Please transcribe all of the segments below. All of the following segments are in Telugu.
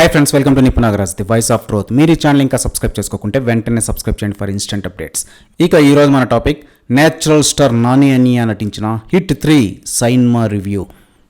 Hi friends welcome to Nipuna Nagaraj the voice of truth మీరు ఈ ఛానల్ ఇంకా సబ్స్క్రైబ్ చేసుకోకుంటే వెంటనే సబ్స్క్రైబ్ చేయండి ఫర్ ఇన్స్టెంట్ అప్డేట్స్ ఇక ఈరోజు మన టాపిక్ నేచురల్ స్టార్ నాని అని నటించిన హిట్ త్రీ సైన్మా రివ్యూ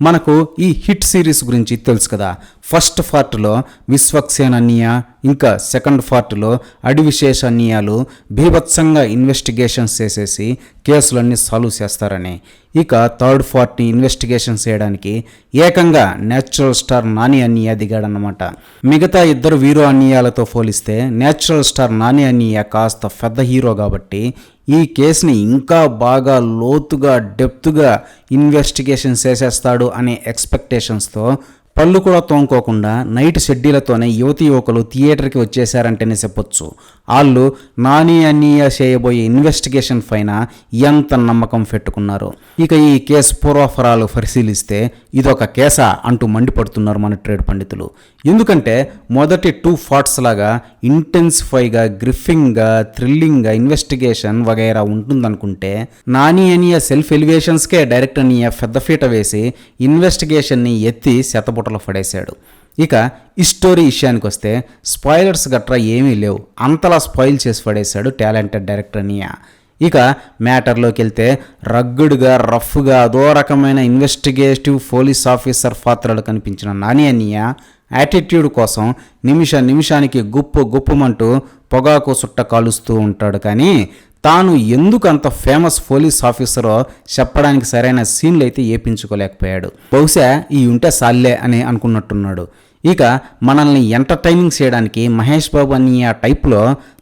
మనకు ఈ హిట్ సిరీస్ గురించి తెలుసు కదా. ఫస్ట్ పార్ట్లో విశ్వక్సేన్ అన్నియ ఇంకా సెకండ్ పార్ట్లో అడివిశేష అన్నియాలు భీభత్సంగా ఇన్వెస్టిగేషన్స్ చేసేసి కేసులన్నీ సాల్వ్ చేస్తారని. ఇక థర్డ్ పార్టీ ఇన్వెస్టిగేషన్ చేయడానికి ఏకంగా నేచురల్ స్టార్ నాని అన్నయ్య దిగాడనమాట మిగతా ఇద్దరు వీరో అన్నయ్యాలతో పోలిస్తే నేచురల్ స్టార్ నాని అన్నయ్య కాస్త పెద్ద హీరో కాబట్టి ఈ కేసుని ఇంకా బాగా లోతుగా డెప్త్గా ఇన్వెస్టిగేషన్ చేసేస్తాడు అనే ఎక్స్పెక్టేషన్స్తో పళ్ళు కూడా తోముకోకుండా నైట్ షెడ్యూలతోనే యువతి యువకులు థియేటర్కి వచ్చేసారంటేనే చెప్పొచ్చు. వాళ్ళు నాని అన్నీయ చేయబోయే ఇన్వెస్టిగేషన్ పైన ఎంత నమ్మకం పెట్టుకున్నారు? ఇక ఈ కేసు పూర్వఫరాలు పరిశీలిస్తే ఇదొక కేసా అంటూ మండిపడుతున్నారు మన ట్రేడ్ పండితులు. ఎందుకంటే మొదటి టూ ఫార్ట్స్ లాగా ఇంటెన్సిఫైగా గ్రిఫింగ్గా థ్రిల్లింగ్గా ఇన్వెస్టిగేషన్ వగైరా ఉంటుందనుకుంటే నాని అనియ సెల్ఫ్ ఎలివేషన్స్కే డైరెక్ట్ అనియ పెద్ద ఫీట వేసి ఇన్వెస్టిగేషన్ని ఎత్తి శతపుటలో పడేశాడు. ఇక ఈ స్టోరీ విషయానికి వస్తే స్పాయిలర్స్ గట్రా ఏమీ లేవు. అంతలా స్పాయిల్ చేసి పడేశాడు టాలెంటెడ్ డైరెక్టర్ నియా ఇక మ్యాటర్లోకి వెళ్తే రగ్గుడుగా రఫ్గా అదో రకమైన ఇన్వెస్టిగేటివ్ పోలీస్ ఆఫీసర్ పాత్రలు కనిపించిన నాని అన్నయ్య యాటిట్యూడ్ కోసం నిమిష నిమిషానికి గుప్పు గుప్పుమంటూ పొగాకు సుట్ట కాలుస్తూ ఉంటాడు. కానీ తాను ఎందుకు అంత ఫేమస్ పోలీస్ ఆఫీసరో చెప్పడానికి సరైన సీన్లు అయితే ఏపించుకోలేకపోయాడు. బహుశా ఈ ఉంటే సాల్లే అని అనుకున్నట్టున్నాడు. ఇక మనల్ని ఎంటర్టైనింగ్ చేయడానికి మహేష్ బాబు అని ఆ టైప్లో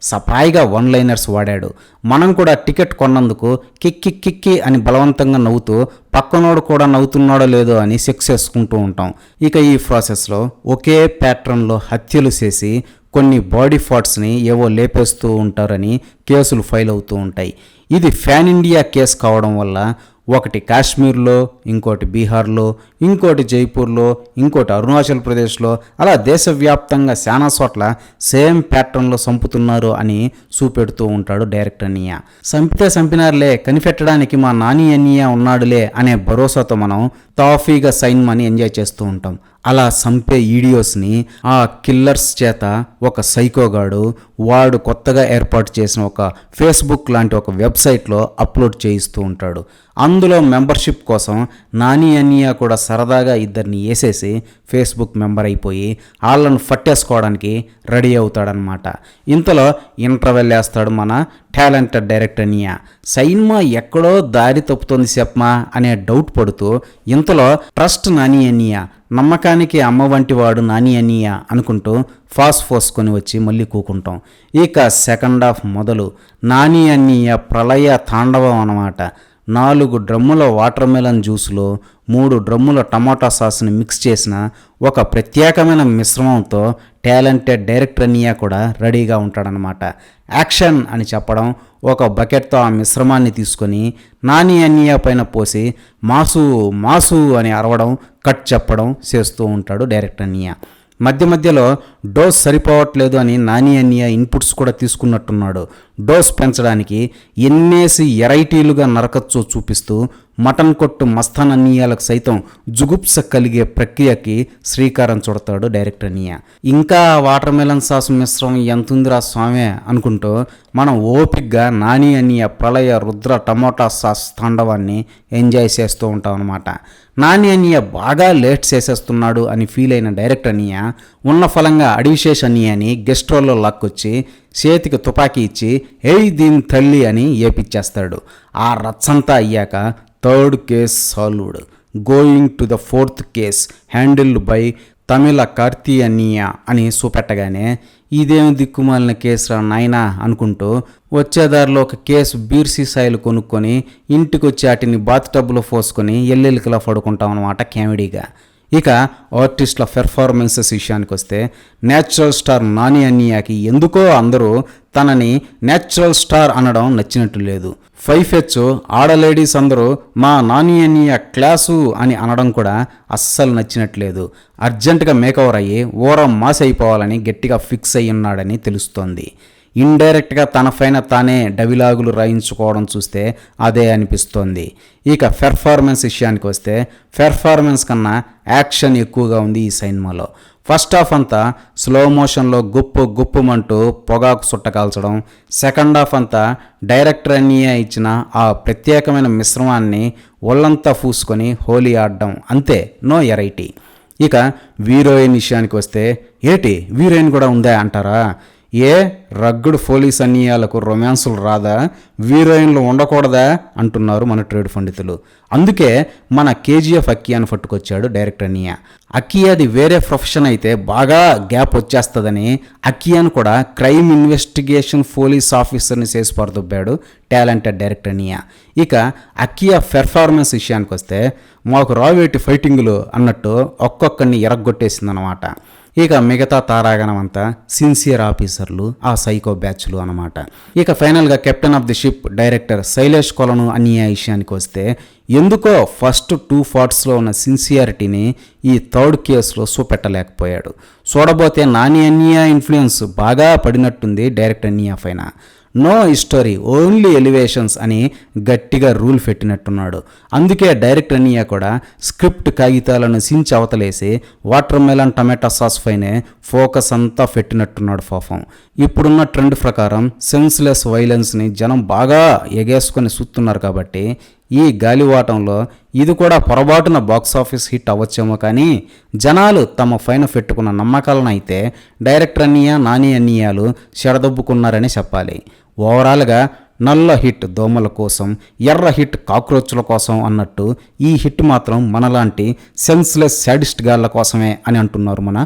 సపాయిగా వన్ లైనర్స్ వాడాడు. మనం కూడా టికెట్ కొన్నందుకు కిక్కి కిక్కి అని బలవంతంగా నవ్వుతూ పక్కనోడు కూడా నవ్వుతున్నాడో లేదో అని సెక్స్ చేసుకుంటూ ఉంటాం. ఇక ఈ ప్రాసెస్లో ఒకే ప్యాటర్న్లో హత్యలు చేసి కొన్ని బాడీ పార్ట్స్ని ఏవో లేపేస్తూ ఉంటారని కేసులు ఫైల్ అవుతూ ఉంటాయి. ఇది ఫ్యాన్ ఇండియా కేసు కావడం వల్ల ఒకటి కాశ్మీర్లో ఇంకోటి బీహార్లో ఇంకోటి జైపూర్లో ఇంకోటి అరుణాచల్ ప్రదేశ్లో అలా దేశవ్యాప్తంగా చాలా చోట్ల సేమ్ ప్యాటర్న్లో చంపుతున్నారు అని చూపెడుతూ ఉంటాడు డైరెక్టర్ అన్నయ్య చంపితే చంపినారులే కనిపెట్టడానికి మా నాని అన్నయ్య ఉన్నాడులే అనే భరోసాతో మనం తాఫీగా సైన్ మని ఎంజాయ్ చేస్తూ ఉంటాం. అలా చంపే వీడియోస్ని ఆ కిల్లర్స్ చేత ఒక సైకోగాడు వాడు కొత్తగా ఏర్పాటు చేసిన ఒక ఫేస్బుక్ లాంటి ఒక వెబ్సైట్లో అప్లోడ్ చేయిస్తూ ఉంటాడు. అందులో మెంబర్షిప్ కోసం నాని అన్నయ్య కూడా సరదాగా ఇద్దరిని వేసేసి ఫేస్బుక్ మెంబర్ అయిపోయి వాళ్ళను పట్టేసుకోవడానికి రెడీ అవుతాడనమాట ఇంతలో ఇంటర్వెల్ వేస్తాడు మన టాలెంటెడ్ డైరెక్టర్ అనియా సైన్మా ఎక్కడో దారి తప్పుతోంది చెప్పమా అనే డౌట్ పడుతూ ఇంతలో ట్రస్ట్ నాని అనియా నమ్మకానికి అమ్మ వంటి వాడు నాని అనియా అనుకుంటూ ఫాస్ ఫోసుకొని వచ్చి మళ్ళీ కూకుంటాం. ఇక సెకండ్ హాఫ్ మొదలు. నాని అన్నయ్య ప్రళయ తాండవం అన్నమాట. నాలుగు డ్రమ్ముల వాటర్ మెలన్ జ్యూస్లో మూడు డ్రమ్ముల టమాటా సాస్ని మిక్స్ చేసిన ఒక ప్రత్యేకమైన మిశ్రమంతో టాలెంటెడ్ డైరెక్టర్ నియా కూడా రెడీగా ఉంటాడనమాట యాక్షన్ అని చెప్పడం ఒక బకెట్తో ఆ మిశ్రమాన్ని తీసుకొని నాని అన్నియా పైన పోసి మాసు మాసు అని అరవడం కట్ చెప్పడం చేస్తూ ఉంటాడు డైరెక్టర్ నియా మధ్య మధ్యలో డోస్ సరిపోవట్లేదు అని నాని అన్య ఇన్పుట్స్ కూడా తీసుకున్నట్టున్నాడు. డోస్ పెంచడానికి ఎన్నేసి ఎరైటీలుగా నరకచ్చో చూపిస్తూ మటన్ కొట్టు మస్తాన్ అన్నయ్యాలకు సైతం జుగుప్స కలిగే ప్రక్రియకి శ్రీకారం చుడతాడు డైరెక్టర్ అన్నయ్య ఇంకా వాటర్ మెలన్ సాస్ మిశ్రమం ఎంతుందిరా స్వామి అనుకుంటూ మనం ఓపిక్గా నాని అన్నయ్య ప్రళయ రుద్ర టమోటా సాస్ తాండవాన్ని ఎంజాయ్ చేస్తూ ఉంటాం అనమాట నాని అన్నయ్య బాగా లేట్ చేసేస్తున్నాడు అని ఫీల్ అయిన డైరెక్టర్ అన్నయ్య ఉన్న ఫలంగా అడివిశేష్ అన్నయ్యని గెస్ట్ రోల్లో లాక్కొచ్చి చేతికి తుపాకీ ఇచ్చి ఏయ్ దీని తల్లి అని ఏపిచ్చేస్తాడు. ఆ రచ్చంతా అయ్యాక third case solved. Going to the fourth case handled by Tamil Karthi అని చూపెట్టగానే ఇదేమి దిక్కుమాలిన కేసురా నాయనా అనుకుంటూ వచ్చేదారిలో ఒక కేసు బీర్ సీసాయిలు కొనుక్కొని ఇంటికి వచ్చి వాటిని బాత్ టబ్లో పోసుకొని ఎల్లెలికలా పడుకుంటాం అనమాట కామెడీగా ఇక ఆర్టిస్టుల పెర్ఫార్మెన్సెస్ విషయానికి వస్తే నేచురల్ స్టార్ నాని అన్నయ్యకి ఎందుకో అందరూ తనని నేచురల్ స్టార్ అనడం నచ్చినట్టు లేదు. ఫైవ్ హెచ్ ఆడ లేడీస్ అందరూ మా నాని అన్నయ్య క్లాసు అని అనడం కూడా అస్సలు నచ్చినట్లేదు అర్జెంటుగా మేకవర్ అయ్యి ఓరం మాస్ అయిపోవాలని గట్టిగా ఫిక్స్ అయి ఉన్నాడని తెలుస్తోంది. ఇండైరెక్ట్గా తన పైన తానే డవిలాగులు రాయించుకోవడం చూస్తే అదే అనిపిస్తోంది. ఇక పెర్ఫార్మెన్స్ విషయానికి వస్తే పెర్ఫార్మెన్స్ కన్నా యాక్షన్ ఎక్కువగా ఉంది ఈ సినిమాలో. ఫస్ట్ హాఫ్ అంతా స్లో మోషన్లో గుప్పు గుప్పుమంటూ పొగాకు సుట్ట కాల్చడం సెకండ్ హాఫ్ అంతా డైరెక్టర్ అన్నీయే ఇచ్చిన ఆ ప్రత్యేకమైన మిశ్రమాన్ని ఒళ్ళంతా పూసుకొని హోలీ ఆడడం అంతే నో ఎరైటీ. ఇక వీరోయిన్ విషయానికి వస్తే ఏటి వీరోయిన్ కూడా ఉందా అంటారా? ఏ రగ్గుడు పోలీస్ అన్యాలకు రొమాన్సులు రాదా? వీరోయిన్లు ఉండకూడదా? అంటున్నారు మన ట్రేడ్ పండితులు. అందుకే మన కేజీఎఫ్ అక్కియాను పట్టుకొచ్చాడు డైరెక్టర్ అనియా. అక్కియాది వేరే ప్రొఫెషన్ అయితే బాగా గ్యాప్ వచ్చేస్తుందని అక్కియాను కూడా క్రైమ్ ఇన్వెస్టిగేషన్ పోలీస్ ఆఫీసర్ని చేసి పరదుబ్బాడు టాలెంటెడ్ డైరెక్టర్ అన్నయ్య ఇక అక్కియా పెర్ఫార్మెన్స్ విషయానికి వస్తే మాకు రావేటి ఫైటింగులు అన్నట్టు ఒక్కొక్కరిని ఎరగొట్టేసిందనమాట ఇక మిగతా తారాగణం అంతా సిన్సియర్ ఆఫీసర్లు ఆ సైకో బ్యాచ్లు అనమాట ఇక ఫైనల్గా captain of the ship director Sailesh Kolanu అన్యాయ విషయానికి వస్తే ఎందుకో ఫస్ట్ టూ ఫార్ట్స్లో ఉన్న సిన్సియారిటీని ఈ థర్డ్ కేసులో చూపెట్టలేకపోయాడు. చూడబోతే నాని అన్యా ఇన్ఫ్లుయెన్స్ బాగా పడినట్టుంది డైరెక్ట్ అన్యా పైన. నో హిస్టరీ ఓన్లీ ఎలివేషన్స్ అని గట్టిగా రూల్ పెట్టినట్టున్నాడు. అందుకే డైరెక్టర్ అనియా కూడా స్క్రిప్ట్ కాగితాలను సించి అవతలేసి వాటర్ మెలన్ టమాటా సాస్ పైనే ఫోకస్ అంతా పెట్టినట్టున్నాడు పాపం. ఇప్పుడున్న ట్రెండ్ ప్రకారం సెన్స్లెస్ వైలెన్స్ని జనం బాగా ఎగేసుకొని చూస్తున్నారు కాబట్టి ఈ గాలివాటంలో ఇది కూడా పొరపాటున బాక్స్ ఆఫీస్ హిట్ అవ్వచ్చేమో కానీ జనాలు తమ పైన పెట్టుకున్న నమ్మకాలను అయితే డైరెక్టర్ అన్నయ్య నాని అన్నయ్యాలు చెడదొబ్బుకున్నారని చెప్పాలి. ఓవరాల్గా నల్ల హిట్ దోమల కోసం ఎర్ర హిట్ కాక్రోచ్ల కోసం అన్నట్టు ఈ హిట్ మాత్రం మనలాంటి సెన్స్లెస్ సాడిస్ట్ గాళ్ళ కోసమే అని అంటున్నారు మన